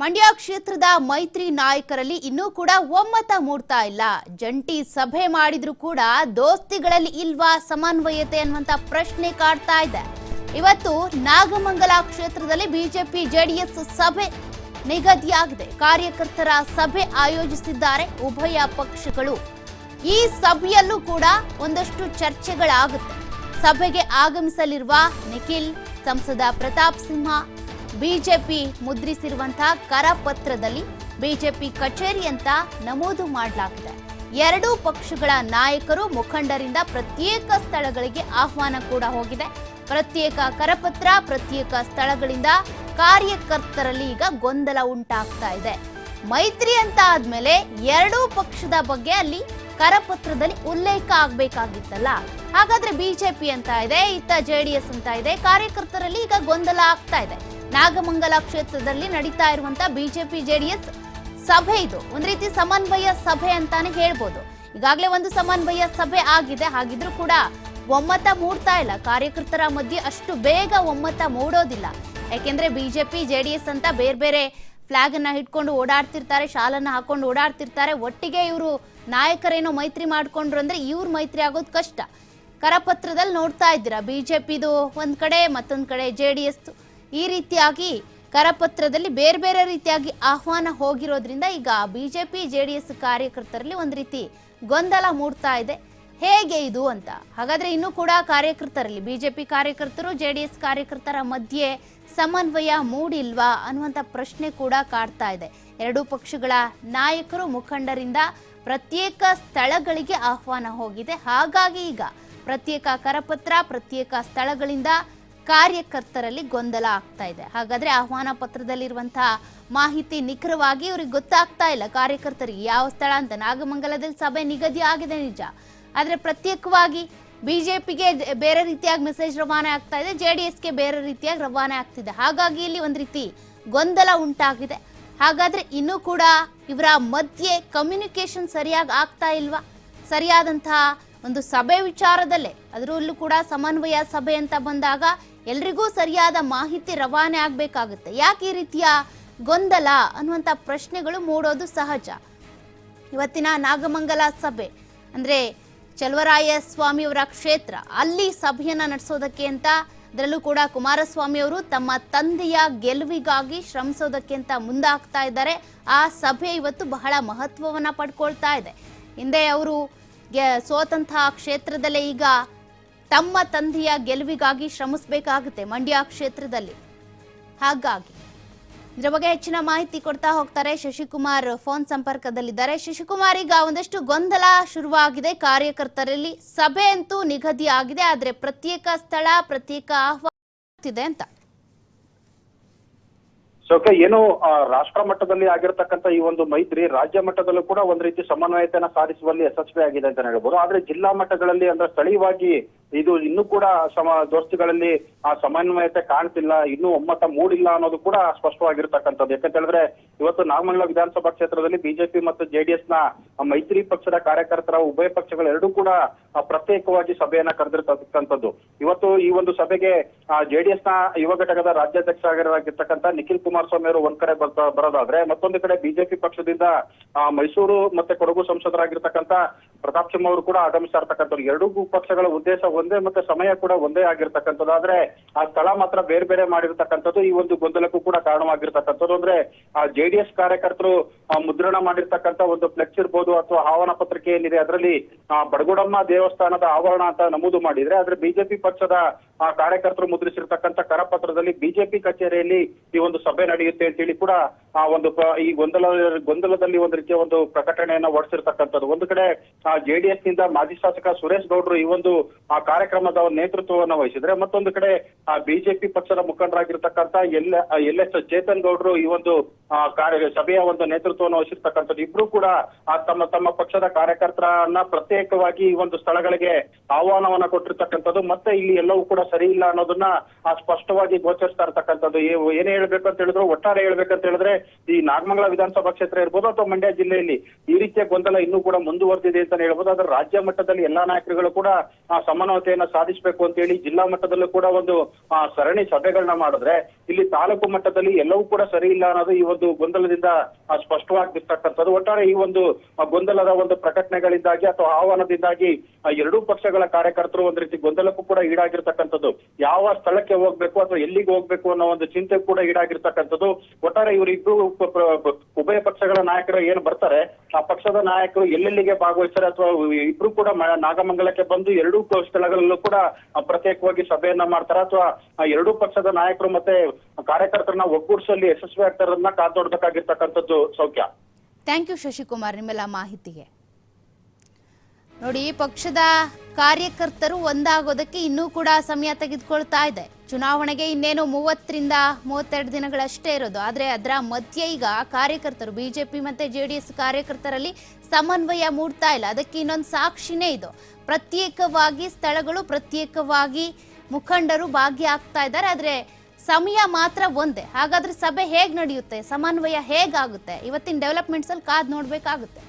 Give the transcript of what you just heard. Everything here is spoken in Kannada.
ಮಂಡ್ಯ ಕ್ಷೇತ್ರದ ಮೈತ್ರಿ ನಾಯಕರಲ್ಲಿ ಇನ್ನೂ ಕೂಡ ಒಮ್ಮತ ಮೂಡ್ತಾ ಇಲ್ಲ. ಜಂಟಿ ಸಭೆ ಮಾಡಿದ್ರು ಕೂಡ ದೋಸ್ತಿಗಳಲ್ಲಿ ಇಲ್ವಾ ಸಮನ್ವಯತೆ ಅನ್ನುವಂತ ಪ್ರಶ್ನೆ ಕಾಡ್ತಾ ಇದೆ. ಇವತ್ತು ನಾಗಮಂಗಲ ಕ್ಷೇತ್ರದಲ್ಲಿ ಬಿಜೆಪಿ ಜೆಡಿಎಸ್ ಸಭೆ ನಿಗದಿಯಾಗಿದೆ. ಕಾರ್ಯಕರ್ತರ ಸಭೆ ಆಯೋಜಿಸಿದ್ದಾರೆ ಉಭಯ ಪಕ್ಷಗಳು. ಈ ಸಭೆಯಲ್ಲೂ ಕೂಡ ಒಂದಷ್ಟು ಚರ್ಚೆಗಳಾಗುತ್ತೆ. ಸಭೆಗೆ ಆಗಮಿಸಲಿರುವ ನಿಖಿಲ್, ಸಂಸದ ಪ್ರತಾಪ್ ಸಿಂಹ ಬಿಜೆಪಿ ಮುದ್ರಿಸಿರುವಂತಹ ಕರಪತ್ರದಲ್ಲಿ ಬಿಜೆಪಿ ಕಚೇರಿ ಅಂತ ನಮೂದು ಮಾಡಲಾಗಿದೆ. ಎರಡೂ ಪಕ್ಷಗಳ ನಾಯಕರು ಮುಖಂಡರಿಂದ ಪ್ರತ್ಯೇಕ ಸ್ಥಳಗಳಿಗೆ ಆಹ್ವಾನ ಕೂಡ ಹೋಗಿದೆ. ಪ್ರತ್ಯೇಕ ಕರಪತ್ರ, ಪ್ರತ್ಯೇಕ ಸ್ಥಳಗಳಿಂದ ಕಾರ್ಯಕರ್ತರಲ್ಲಿ ಈಗ ಗೊಂದಲ ಉಂಟಾಗ್ತಾ ಇದೆ. ಮೈತ್ರಿ ಅಂತ ಆದ್ಮೇಲೆ ಎರಡೂ ಪಕ್ಷದ ಬಗ್ಗೆ ಅಲ್ಲಿ ಕರಪತ್ರದಲ್ಲಿ ಉಲ್ಲೇಖ ಆಗ್ಬೇಕಾಗಿತ್ತಲ್ಲ. ಹಾಗಾದ್ರೆ ಬಿಜೆಪಿ ಅಂತ ಇದೆ, ಇತ್ತ ಜೆಡಿಎಸ್ ಅಂತ ಇದೆ, ಕಾರ್ಯಕರ್ತರಲ್ಲಿ ಈಗ ಗೊಂದಲ ಆಗ್ತಾ ಇದೆ. ನಾಗಮಂಗಲ ಕ್ಷೇತ್ರದಲ್ಲಿ ನಡೀತಾ ಇರುವಂತ ಬಿಜೆಪಿ ಜೆಡಿಎಸ್ ಸಭೆ ಇದು. ಒಂದ್ ರೀತಿ ಸಮನ್ವಯ ಸಭೆ ಅಂತಾನೆ ಹೇಳ್ಬೋದು. ಈಗಾಗಲೇ ಒಂದು ಸಮನ್ವಯ ಸಭೆ ಆಗಿದೆ. ಹಾಗಿದ್ರೂ ಕೂಡ ಒಮ್ಮತ ಮೂಡ್ತಾ ಇಲ್ಲ. ಕಾರ್ಯಕರ್ತರ ಮಧ್ಯೆ ಅಷ್ಟು ಬೇಗ ಒಮ್ಮತ ಮೂಡೋದಿಲ್ಲ. ಯಾಕೆಂದ್ರೆ ಬಿಜೆಪಿ, ಜೆಡಿಎಸ್ ಅಂತ ಬೇರೆ ಬೇರೆ ಫ್ಲಾಗ್ ಅನ್ನ ಹಿಡ್ಕೊಂಡು ಓಡಾಡ್ತಿರ್ತಾರೆ, ಶಾಲನ್ನ ಹಾಕೊಂಡು ಓಡಾಡ್ತಿರ್ತಾರೆ. ಒಟ್ಟಿಗೆ ಇವರು ನಾಯಕರೇನೋ ಮೈತ್ರಿ ಮಾಡ್ಕೊಂಡ್ರು ಅಂದ್ರೆ ಇವ್ರ ಮೈತ್ರಿ ಆಗೋದು ಕಷ್ಟ. ಕರಪತ್ರದಲ್ಲಿ ನೋಡ್ತಾ ಇದ್ದೀರಾ? ಬಿಜೆಪಿದು ಒಂದ್ ಕಡೆ, ಮತ್ತೊಂದ್ ಕಡೆ ಜೆ ಡಿ ಎಸ್ ಈ ರೀತಿಯಾಗಿ ಕರಪತ್ರದಲ್ಲಿ ಬೇರೆ ಬೇರೆ ರೀತಿಯಾಗಿ ಆಹ್ವಾನ ಹೋಗಿರೋದ್ರಿಂದ ಈಗ ಬಿಜೆಪಿ ಜೆ ಡಿ ಎಸ್ ಕಾರ್ಯಕರ್ತರಲ್ಲಿ ಒಂದು ರೀತಿ ಗೊಂದಲ ಮೂಡ್ತಾ ಇದೆ. ಹೇಗೆ ಇದು ಅಂತ? ಹಾಗಾದ್ರೆ ಇನ್ನೂ ಕೂಡ ಕಾರ್ಯಕರ್ತರಲ್ಲಿ ಬಿಜೆಪಿ ಕಾರ್ಯಕರ್ತರು ಜೆ ಡಿ ಎಸ್ ಕಾರ್ಯಕರ್ತರ ಮಧ್ಯೆ ಸಮನ್ವಯ ಮೂಡಿಲ್ವಾ ಅನ್ನುವಂಥ ಪ್ರಶ್ನೆ ಕೂಡ ಕಾಡ್ತಾ ಇದೆ. ಎರಡೂ ಪಕ್ಷಗಳ ನಾಯಕರು ಮುಖಂಡರಿಂದ ಪ್ರತ್ಯೇಕ ಸ್ಥಳಗಳಿಗೆ ಆಹ್ವಾನ ಹೋಗಿದೆ. ಹಾಗಾಗಿ ಈಗ ಪ್ರತ್ಯೇಕ ಕರಪತ್ರ, ಪ್ರತ್ಯೇಕ ಸ್ಥಳಗಳಿಂದ ಕಾರ್ಯಕರ್ತರಲ್ಲಿ ಗೊಂದಲ ಆಗ್ತಾ ಇದೆ. ಹಾಗಾದ್ರೆ ಆಹ್ವಾನ ಪತ್ರದಲ್ಲಿರುವಂತಹ ಮಾಹಿತಿ ನಿಖರವಾಗಿ ಇವ್ರಿಗೆ ಗೊತ್ತಾಗ್ತಾ ಇಲ್ಲ. ಕಾರ್ಯಕರ್ತರಿಗೆ ಯಾವ ಸ್ಥಳ ಅಂತ ನಾಗಮಂಗಲದಲ್ಲಿ ಸಭೆ ನಿಗದಿ ಆಗಿದೆ ನಿಜ. ಆದ್ರೆ ಪ್ರತ್ಯೇಕವಾಗಿ ಬಿಜೆಪಿಗೆ ಬೇರೆ ರೀತಿಯಾಗಿ ಮೆಸೇಜ್ ರವಾನೆ ಆಗ್ತಾ ಇದೆ. ಜೆ ಡಿ ಎಸ್ಗೆ ಬೇರೆ ರೀತಿಯಾಗಿ ರವಾನೆ ಆಗ್ತಿದೆ. ಹಾಗಾಗಿ ಇಲ್ಲಿ ಒಂದು ರೀತಿ ಗೊಂದಲ ಉಂಟಾಗಿದೆ. ಹಾಗಾದ್ರೆ ಇನ್ನೂ ಕೂಡ ಇವರ ಮಧ್ಯೆ ಕಮ್ಯುನಿಕೇಶನ್ ಸರಿಯಾಗಿ ಆಗ್ತಾ ಇಲ್ವಾ? ಸರಿಯಾದಂತಹ ಒಂದು ಸಭೆ ವಿಚಾರದಲ್ಲೇ, ಅದರಲ್ಲೂ ಕೂಡ ಸಮನ್ವಯ ಸಭೆ ಅಂತ ಬಂದಾಗ ಎಲ್ರಿಗೂ ಸರಿಯಾದ ಮಾಹಿತಿ ರವಾನೆ ಆಗಬೇಕಾಗುತ್ತೆ. ಯಾಕೆ ಈ ರೀತಿಯ ಗೊಂದಲ ಅನ್ನುವಂಥ ಪ್ರಶ್ನೆಗಳು ಮೂಡೋದು ಸಹಜ. ಇವತ್ತಿನ ನಾಗಮಂಗಲ ಸಭೆ, ಅಂದ್ರೆ ಚಲುವರಾಯ ಸ್ವಾಮಿಯವರ ಕ್ಷೇತ್ರ, ಅಲ್ಲಿ ಸಭೆಯನ್ನ ನಡೆಸೋದಕ್ಕೆ ಅಂತ, ಅದರಲ್ಲೂ ಕೂಡ ಕುಮಾರಸ್ವಾಮಿ ಅವರು ತಮ್ಮ ತಂದೆಯ ಗೆಲುವಿಗಾಗಿ ಶ್ರಮಿಸೋದಕ್ಕೆ ಅಂತ ಮುಂದಾಗ್ತಾ ಇದ್ದಾರೆ. ಆ ಸಭೆ ಇವತ್ತು ಬಹಳ ಮಹತ್ವವನ್ನ ಪಡ್ಕೊಳ್ತಾ ಇದೆ. ಹಿಂದೆ ಅವರು ಸೋತಂತಹ ಕ್ಷೇತ್ರದಲ್ಲೇ ಈಗ ತಮ್ಮ ತಂದೆಯ ಗೆಲುವಿಗಾಗಿ ಶ್ರಮಿಸಬೇಕಾಗುತ್ತೆ ಮಂಡ್ಯ ಕ್ಷೇತ್ರದಲ್ಲಿ. ಹಾಗಾಗಿ ಇದರ ಬಗ್ಗೆ ಹೆಚ್ಚಿನ ಮಾಹಿತಿ ಕೊಡ್ತಾ ಹೋಗ್ತಾರೆ ಶಶಿಕುಮಾರ್ ಫೋನ್ ಸಂಪರ್ಕದಲ್ಲಿದ್ದಾರೆ. ಶಶಿಕುಮಾರ್ ಈಗ ಒಂದಷ್ಟು ಗೊಂದಲ ಶುರುವಾಗಿದೆ. ಕಾರ್ಯಕರ್ತರಲ್ಲಿ ಸಭೆ ಅಂತೂ ನಿಗದಿ ಆಗಿದೆ ಆದ್ರೆ ಪ್ರತ್ಯೇಕ ಸ್ಥಳ, ಪ್ರತ್ಯೇಕ ಆಹ್ವಾನ ಅಂತ. ಸೋಕೆ ಏನು ರಾಷ್ಟ್ರ ಮಟ್ಟದಲ್ಲಿ ಆಗಿರ್ತಕ್ಕಂಥ ಈ ಒಂದು ಮೈತ್ರಿ ರಾಜ್ಯ ಮಟ್ಟದಲ್ಲೂ ಕೂಡ ಒಂದ್ ರೀತಿ ಸಮನ್ವಯತೆಯನ್ನ ಸಾಧಿಸುವಲ್ಲಿ ಯಶಸ್ವಿ ಆಗಿದೆ ಅಂತ ಹೇಳ್ಬೋದು. ಆದ್ರೆ ಜಿಲ್ಲಾ ಮಟ್ಟಗಳಲ್ಲಿ ಅಂದ್ರೆ ಸ್ಥಳೀಯವಾಗಿ ಇದು ಇನ್ನೂ ಕೂಡ ಸಮ, ದೋಸ್ತಿಗಳಲ್ಲಿ ಆ ಸಮನ್ವಯತೆ ಕಾಣ್ತಿಲ್ಲ, ಇನ್ನೂ ಒಮ್ಮತ ಮೂಡಿಲ್ಲ ಅನ್ನೋದು ಕೂಡ ಸ್ಪಷ್ಟವಾಗಿರ್ತಕ್ಕಂಥದ್ದು. ಯಾಕಂತ ಹೇಳಿದ್ರೆ ಇವತ್ತು ನಾಗಮಂಗಲ ವಿಧಾನಸಭಾ ಕ್ಷೇತ್ರದಲ್ಲಿ ಬಿಜೆಪಿ ಮತ್ತು ಜೆಡಿಎಸ್ನ ಮೈತ್ರಿ ಪಕ್ಷದ ಕಾರ್ಯಕರ್ತರ ಉಭಯ ಪಕ್ಷಗಳು ಎರಡೂ ಕೂಡ ಪ್ರತ್ಯೇಕವಾಗಿ ಸಭೆಯನ್ನ ಕರೆದಿರ್ತಕ್ಕಂಥದ್ದು. ಇವತ್ತು ಈ ಒಂದು ಸಭೆಗೆ ಜೆಡಿಎಸ್ನ ಯುವ ಘಟಕದ ರಾಜ್ಯಾಧ್ಯಕ್ಷ ಆಗಿರ್ತಕ್ಕಂಥ ನಿಖಿಲ್ ಕುಮಾರಸ್ವಾಮಿ ಅವರು ಒಂದ್ ಕಡೆ ಬರ್ತಾ- ಬರೋದಾದ್ರೆ ಮತ್ತೊಂದು ಕಡೆ ಬಿಜೆಪಿ ಪಕ್ಷದಿಂದ ಮೈಸೂರು ಮತ್ತೆ ಕೊಡಗು ಸಂಸದರಾಗಿರ್ತಕ್ಕಂಥ ಪ್ರತಾಪ್ ಸಿಂಹ ಅವರು ಕೂಡ ಆಗಮಿಸ್ತಾ ಇರ್ತಕ್ಕಂಥವ್ರು ಎರಡೂ ಪಕ್ಷಗಳ ಉದ್ದೇಶ ಒಂದೇ ಮತ್ತೆ ಸಮಯ ಕೂಡ ಒಂದೇ ಆಗಿರ್ತಕ್ಕಂಥದ್ದು ಆದ್ರೆ ಆ ಸ್ಥಳ ಮಾತ್ರ ಬೇರೆ ಬೇರೆ ಮಾಡಿರ್ತಕ್ಕಂಥದ್ದು ಈ ಒಂದು ಗೊಂದಲಕ್ಕೂ ಕೂಡ ಕಾರಣವಾಗಿರ್ತಕ್ಕಂಥದ್ದು. ಅಂದ್ರೆ, ಆ ಜೆಡಿಎಸ್ ಕಾರ್ಯಕರ್ತರು ಮುದ್ರಣ ಮಾಡಿರ್ತಕ್ಕಂಥ ಒಂದು ಫ್ಲೆಕ್ಸ್ ಇರ್ಬೋದು ಅಥವಾ ಆಹ್ವಾನ ಪತ್ರಿಕೆ ಏನಿದೆ, ಅದರಲ್ಲಿ ಬಡಗುಡಮ್ಮ ದೇವಸ್ಥಾನದ ಆವರಣ ಅಂತ ನಮೂದು ಮಾಡಿದ್ರೆ, ಆದ್ರೆ ಬಿಜೆಪಿ ಪಕ್ಷದ ಆ, ಕಾರ್ಯಕರ್ತರು ಮುದ್ರಿಸಿರ್ತಕ್ಕಂಥ ಕರಪತ್ರದಲ್ಲಿ ಬಿಜೆಪಿ ಕಚೇರಿಯಲ್ಲಿ ಈ ಒಂದು ಸಭೆ ನಡೆಯುತ್ತೆ ಅಂತೇಳಿ ಕೂಡ ಆ ಒಂದು ಈ ಗೊಂದಲ, ಗೊಂದಲದಲ್ಲಿ ಒಂದು ರೀತಿಯ ಒಂದು ಪ್ರಕಟಣೆಯನ್ನ ಹೊರಡಿಸಿರ್ತಕ್ಕಂಥದ್ದು ಒಂದು ಕಡೆ ಜೆಡಿಎಸ್ನಿಂದ ಮಾಜಿ ಶಾಸಕ ಸುರೇಶ್ ಗೌಡ್ರು ಈ ಒಂದು, ಆ ಕಾರ್ಯಕ್ರಮದ ನೇತೃತ್ವವನ್ನು ವಹಿಸಿದ್ರೆ, ಮತ್ತೊಂದು ಕಡೆ, ಆ ಬಿಜೆಪಿ ಪಕ್ಷದ ಮುಖಂಡರಾಗಿರ್ತಕ್ಕಂಥ ಎಲ್ ಎಲ್ ಎಸ್ ಚೇತನ್ ಗೌಡ್ರು ಈ ಒಂದು ಕಾರ್ಯ, ಸಭೆಯ ಒಂದು ನೇತೃತ್ವ ನೇತೃತ್ವವನ್ನು ವಹಿಸಿರ್ತಕ್ಕಂಥದ್ದು. ಇಬ್ರು ಕೂಡ ತಮ್ಮ ತಮ್ಮ ಪಕ್ಷದ ಕಾರ್ಯಕರ್ತರನ್ನ ಪ್ರತ್ಯೇಕವಾಗಿ ಈ ಒಂದು ಸ್ಥಳಗಳಿಗೆ ಆಹ್ವಾನವನ್ನ ಕೊಟ್ಟಿರ್ತಕ್ಕಂಥದ್ದು. ಮತ್ತೆ ಇಲ್ಲಿ ಎಲ್ಲವೂ ಕೂಡ ಸರಿ ಇಲ್ಲ ಅನ್ನೋದನ್ನ ಸ್ಪಷ್ಟವಾಗಿ ಗೋಚರಿಸ್ತಾ ಇರ್ತಕ್ಕಂಥದ್ದು. ಏನೇ ಹೇಳ್ಬೇಕಂತ ಹೇಳಿದ್ರು? ಒಟ್ಟಾರೆ ಹೇಳ್ಬೇಕಂತ ಹೇಳಿದ್ರೆ ಈ ನಾಗಮಂಗಲ ವಿಧಾನಸಭಾ ಕ್ಷೇತ್ರ ಇರ್ಬೋದು ಅಥವಾ ಮಂಡ್ಯ ಜಿಲ್ಲೆಯಲ್ಲಿ ಈ ರೀತಿಯ ಗೊಂದಲ ಇನ್ನೂ ಕೂಡ ಮುಂದುವರೆದಿದೆ ಅಂತ ಹೇಳ್ಬೋದು. ಆದ್ರೆ ರಾಜ್ಯ ಮಟ್ಟದಲ್ಲಿ ಎಲ್ಲಾ ನಾಯಕರುಗಳು ಕೂಡ ಸಮನ್ವಯತೆಯನ್ನ ಸಾಧಿಸಬೇಕು ಅಂತ ಹೇಳಿ ಜಿಲ್ಲಾ ಮಟ್ಟದಲ್ಲೂ ಕೂಡ ಒಂದು ಸರಣಿ ಸಭೆಗಳನ್ನ ಮಾಡಿದ್ರೆ ಇಲ್ಲಿ ತಾಲೂಕು ಮಟ್ಟದಲ್ಲಿ ಎಲ್ಲವೂ ಕೂಡ ಸರಿ ಇಲ್ಲ ಅನ್ನೋದು ಈ ಒಂದು ಗೊಂದಲದಿಂದ ಸ್ಪಷ್ಟವಾಗಿ ಸ್ಪಷ್ಟವಾಗಿರ್ತಕ್ಕಂಥದ್ದು. ಒಟ್ಟಾರೆ ಈ ಒಂದು ಗೊಂದಲದ ಒಂದು ಪ್ರಕಟಣೆಗಳಿಂದಾಗಿ ಅಥವಾ ಆಹ್ವಾನದಿಂದಾಗಿ ಎರಡೂ ಪಕ್ಷಗಳ ಕಾರ್ಯಕರ್ತರು ಒಂದ್ ರೀತಿ ಗೊಂದಲಕ್ಕೂ ಕೂಡ ಈಡಾಗಿರ್ತಕ್ಕಂಥದ್ದು. ಯಾವ ಸ್ಥಳಕ್ಕೆ ಹೋಗ್ಬೇಕು ಅಥವಾ ಎಲ್ಲಿಗೆ ಹೋಗ್ಬೇಕು ಅನ್ನೋ ಒಂದು ಚಿಂತೆ ಕೂಡ ಈಡಾಗಿರ್ತಕ್ಕಂಥದ್ದು. ಒಟ್ಟಾರೆ ಇವರಿಬ್ರು ಉಭಯ ಪಕ್ಷಗಳ ನಾಯಕರು ಏನ್ ಬರ್ತಾರೆ, ಆ ಪಕ್ಷದ ನಾಯಕರು ಎಲ್ಲೆಲ್ಲಿಗೆ ಭಾಗವಹಿಸ್ತಾರೆ ಅಥವಾ ಇಬ್ರು ಕೂಡ ನಾಗಮಂಗಲಕ್ಕೆ ಬಂದು ಎರಡೂ ಸ್ಥಳಗಳಲ್ಲೂ ಕೂಡ ಪ್ರತ್ಯೇಕವಾಗಿ ಸಭೆಯನ್ನ ಮಾಡ್ತಾರೆ. ಅಥವಾ ಎರಡೂ ಪಕ್ಷದ ನಾಯಕರು ಮತ್ತೆ ಕಾರ್ಯಕರ್ತರನ್ನ ಒಗ್ಗೂಡಿಸಲ್ಲಿ ಯಶಸ್ವಿ ಆಗ್ತಾರನ್ನ ಕಾದೋಡ್ಬೇಕಾಗಿರ್ತಕ್ಕಂಥದ್ದು ಸೌಖ್ಯ. ಥ್ಯಾಂಕ್ ಯು ಶಶಿಕುಮಾರ್, ನಿಮ್ಮೆಲ್ಲ ಮಾಹಿತಿಗೆ. ನೋಡಿ, ಪಕ್ಷದ ಕಾರ್ಯಕರ್ತರು ಒಂದಾಗೋದಕ್ಕೆ ಇನ್ನೂ ಕೂಡ ಸಮಯ ತೆಗೆದುಕೊಳ್ತಾ ಇದೆ. ಚುನಾವಣೆಗೆ ಇನ್ನೇನು ಮೂವತ್ತರಿಂದ ಮೂವತ್ತೆರಡು ದಿನಗಳಷ್ಟೇ ಇರೋದು. ಆದರೆ ಅದರ ಮಧ್ಯೆ ಈಗ ಕಾರ್ಯಕರ್ತರು, ಬಿಜೆಪಿ ಮತ್ತೆ ಜೆ ಡಿ ಎಸ್ ಕಾರ್ಯಕರ್ತರಲ್ಲಿ ಸಮನ್ವಯ ಮೂಡ್ತಾ ಇಲ್ಲ. ಅದಕ್ಕೆ ಇನ್ನೊಂದು ಸಾಕ್ಷಿನೇ ಇದು. ಪ್ರತ್ಯೇಕವಾಗಿ ಸ್ಥಳಗಳು, ಪ್ರತ್ಯೇಕವಾಗಿ ಮುಖಂಡರು ಭಾಗಿಯಾಗ್ತಾ ಇದ್ದಾರೆ. ಆದರೆ ಸಮಯ ಮಾತ್ರ ಒಂದೇ. ಹಾಗಾದ್ರೆ ಸಭೆ ಹೇಗೆ ನಡೆಯುತ್ತೆ? ಸಮನ್ವಯ ಹೇಗಾಗುತ್ತೆ? ಇವತ್ತಿನ ಡೆವಲಪ್ಮೆಂಟ್ಸ್ ಅಲ್ಲಿ ನೋಡಬೇಕಾಗುತ್ತೆ ನೋಡ್ಬೇಕಾಗುತ್ತೆ.